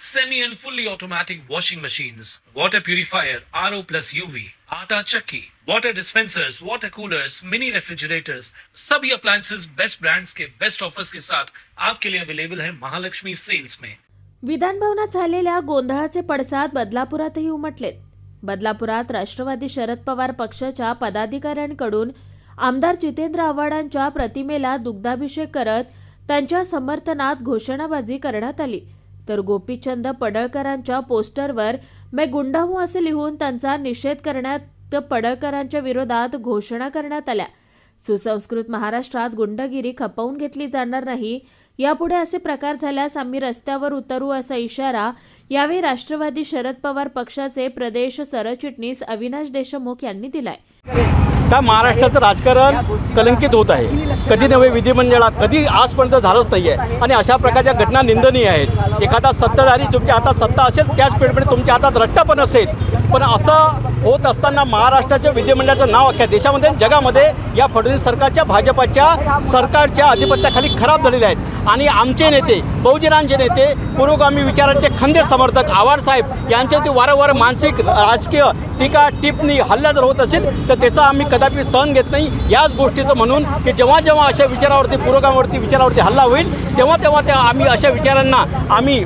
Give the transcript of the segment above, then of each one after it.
semi and fully automatic washing machines, water purifier, RO plus UV, आटा चक्की, water dispensers, water coolers, mini refrigerators, सभी appliances. Best brands के best offers के साथ आपके लिए अवेलेबल है महालक्ष्मी सेल्स में विधान भवनात झालेल्या गोंधळाचे पडसाद बदलापुरातही उमटलेत. बदलापुरात राष्ट्रवादी शरद पवार पक्षाच्या पदाधिकाऱ्यांकडून आमदार जितेंद्र आव्हाडांच्या प्रतिमेला दुग्धाभिषेक करत त्यांच्या समर्थनात घोषणाबाजी करण्यात आली. तर गोपीचंद पडळकरांच्या पोस्टरवर मैं गुंडा हूं असे लिहून त्यांचा निषेध करण्यात पडळकरांच्या विरोधात घोषणा करण्यात आल्या. सुसंस्कृत महाराष्ट्रात गुंडगिरी खपवून घेतली जाणार नाही. यापुढे असे प्रकार झाल्यास आम्ही रस्त्यावर उतरू असा इशारा यावेळी राष्ट्रवादी शरद पवार पक्षाचे प्रदेश सरचिटणीस अविनाश देशमुख यांनी दिलाय. त्या महाराष्ट्राचं राजकारण कलंकित होत आहे. कधी नव्हे विधिमंडळात कधी आजपर्यंत झालंच नाही आहे आणि अशा प्रकारच्या घटना निंदनीय आहेत. एखादा सत्ताधारी तुमच्या हातात सत्ता असेल त्याच पिरियडमध्ये तुमच्या हातात रट्टा पण असेल. पण असं होत असताना महाराष्ट्राच्या विधिमंडळाचं नाव अख्ख्या देशामध्ये जगामध्ये या फडणवीस सरकारच्या भाजपाच्या सरकारच्या अधिपत्याखाली खराब झालेले आहेत. आणि आमचे नेते बहुजनांचे नेते पुरोगामी विचारांचे खंदे समर्थक आव्हाड साहेब यांच्यावरती वारंवार मानसिक राजकीय टीका टिप्पणी हल्ला जर होत असेल तर त्याचा आम्ही कदापि सहन घेत नाही. याच गोष्टीचं म्हणून की जेव्हा जेव्हा अशा विचारावरती पुरोगामावरती विचारावरती हल्ला होईल तेव्हा तेव्हा त्या आम्ही अशा विचारांना आम्ही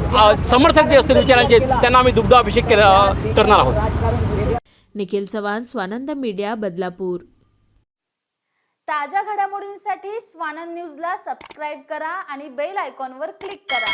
समर्थक जे असतील विचारांचे त्यांना आम्ही दुग्धाभिषेक केला करणार आहोत. निखिल चव्हाण स्वानंद मीडिया बदलापूर. ताज्या घडामोडींसाठी स्वानंद न्यूजला सबस्क्राईब करा आणि बेल आयकॉनवर क्लिक करा.